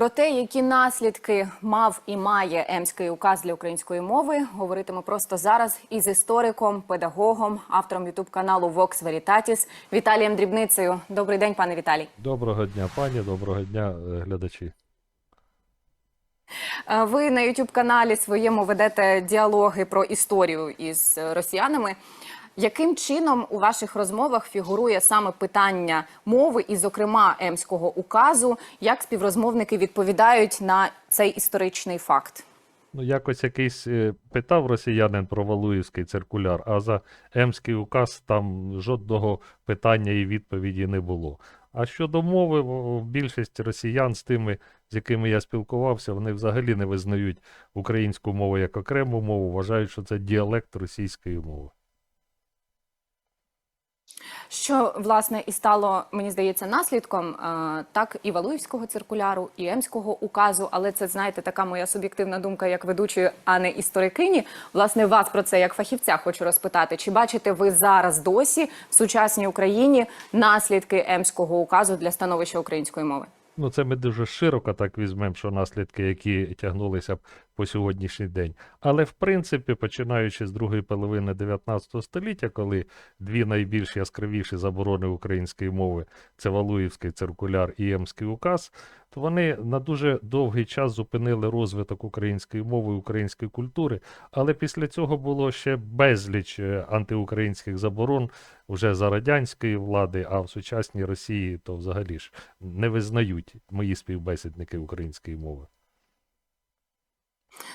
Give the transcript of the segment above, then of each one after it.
Про те, які наслідки мав і має Емський указ для української мови, говоритиму просто зараз із істориком, педагогом, автором ютуб каналу Vox Veritatis Віталієм Дрібницею. Добрий день, пане Віталій. Доброго дня, пані, доброго дня, е, глядачі. Е, Ви на youtube каналі своєму ведете діалоги про історію із е, росіянами. Яким чином у ваших розмовах фігурує саме питання мови, і, зокрема, Емського указу? Як співрозмовники відповідають на цей історичний факт? Ну, якось якийсь е, питав росіянин про Валуївський циркуляр, а за Емський указ там жодного питання і відповіді не було. А щодо мови, більшість росіян з тими, з якими я спілкувався, вони взагалі не визнають українську мову як окрему мову, вважають, що це діалект російської мови. Що власне і стало, мені здається, наслідком е, так і Валуївського циркуляру, і Емського указу. Але це знаєте, така моя суб'єктивна думка як ведучої, а не історикині. Власне, вас про це як фахівця хочу розпитати. Чи бачите ви зараз досі в сучасній Україні наслідки Емського указу для становища української мови? Ну, це ми дуже широко так візьмемо, що наслідки, які тягнулися по сьогоднішній день. Але в принципі, починаючи з другої половини 19 століття, коли дві найбільш яскравіші заборони української мови це Валуївський циркуляр і Емський указ, то вони на дуже довгий час зупинили розвиток української мови української культури. Але після цього було ще безліч е, антиукраїнських заборон вже за радянської влади, а в сучасній Росії то взагалі ж не визнають мої співбесідники української мови.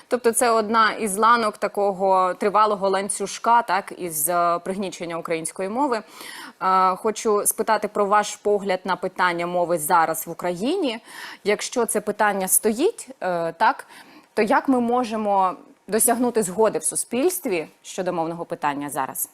Тобто, це одна із ланок такого тривалого ланцюжка, так із е, пригнічення української мови. Е, Хочу спитати про ваш погляд на питання мови зараз в Україні. Якщо це питання стоїть, е, так то як ми можемо досягнути згоди в суспільстві щодо мовного питання зараз?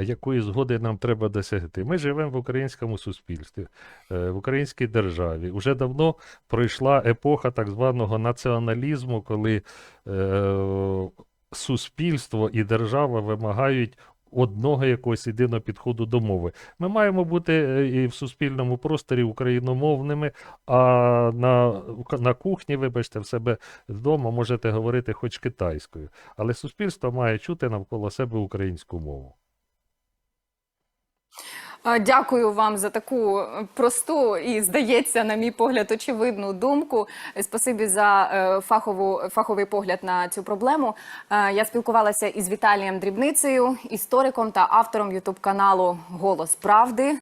Якої згоди нам треба досягти? Ми живемо в українському суспільстві, е, в українській державі. Уже давно пройшла епоха так званого націоналізму, коли е, суспільство і держава вимагають одного якогось єдиного підходу до мови. Ми маємо бути е, і в суспільному просторі україномовними, а на, на кухні, вибачте, в себе вдома можете говорити хоч китайською. Але суспільство має чути навколо себе українську мову. Е, Дякую вам за таку е, просту і, здається, на мій погляд, очевидну думку. Е, Спасибі за фахову фаховий погляд на цю проблему. Я спілкувалася із Віталієм Дрібницею, істориком та автором ютуб каналу Голос Правди.